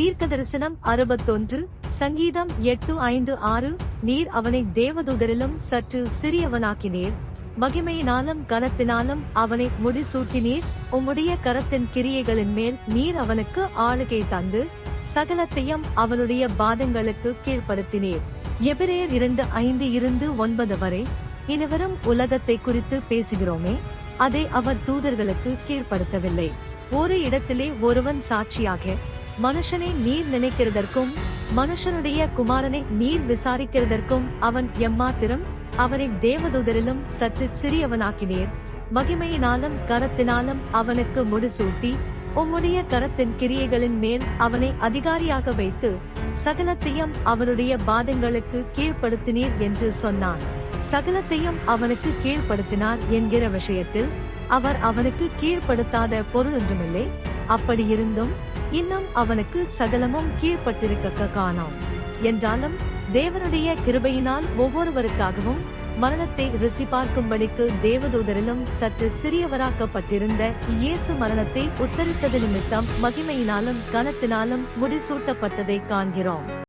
தீர்க்க தரிசனம் அறுபத்தொன்று சங்கீதம் எட்டு ஐந்து ஆறு நீர் அவனை தேவதூதரிலும் சற்று சிறியவனாக்கினீர். மகிமையினாலும் கனத்தினாலும் அவனை முடிசூட்டினீர். உம்முடைய கரத்தின் கிரியைகளின் மேல் நீர் அவனுக்கு ஆளுகை தந்து சகலத்தையும் அவனுடைய பாதங்களுக்கு கீழ்ப்படுத்தினீர். எபிரேயர் இரண்டு ஐந்து இருந்து ஒன்பது வரை இனிவரும் உலகத்தை குறித்து பேசுகிறோமே அதை அவர் தூதர்களுக்கு கீழ்ப்படுத்தவில்லை. ஒரு இடத்திலே ஒருவன் சாட்சியாக மனுஷனை நீர் நினைக்கிறதற்கும் மனுஷனுடைய குமாரனை நீர் விசாரிக்கிறதற்கும் அவன் எம்மாத்திரம் அவனை தேவதூதரிலும் சற்று சிறியவனாக்கினீர். மகிமையினாலும் கரத்தினாலும் அவனுக்கு முடிசூட்டி உம்முடைய கரத்தின் கிரியைகளின் மேல் அவனை அதிகாரியாக வைத்து சகலத்தையும் அவனுடைய பாதங்களுக்கு கீழ்ப்படுத்தினீர் என்று சொன்னான். சகலத்தையும் அவனுக்கு கீழ்ப்படுத்தினார் என்கிற விஷயத்தில் அவர் அவனுக்கு கீழ்ப்படுத்தாத பொருள் ஒன்றுமில்லை. அப்படியிருந்தும் இன்னும் அவனுக்கு சகலமும் கீழ்ப்பட்டிருக்க காணோம். என்றாலும் தேவனுடைய கிருபையினால் ஒவ்வொருவருக்காகவும் மரணத்தை ருசி பார்க்கும்படிக்கு தேவதூதரிலும் சற்று சிறியவராக்கப்பட்டிருந்த இயேசு மரணத்தை உத்தரித்தது நிமித்தம் மகிமையினாலும் கனத்தினாலும் முடிசூட்டப்பட்டதை காண்கிறோம்.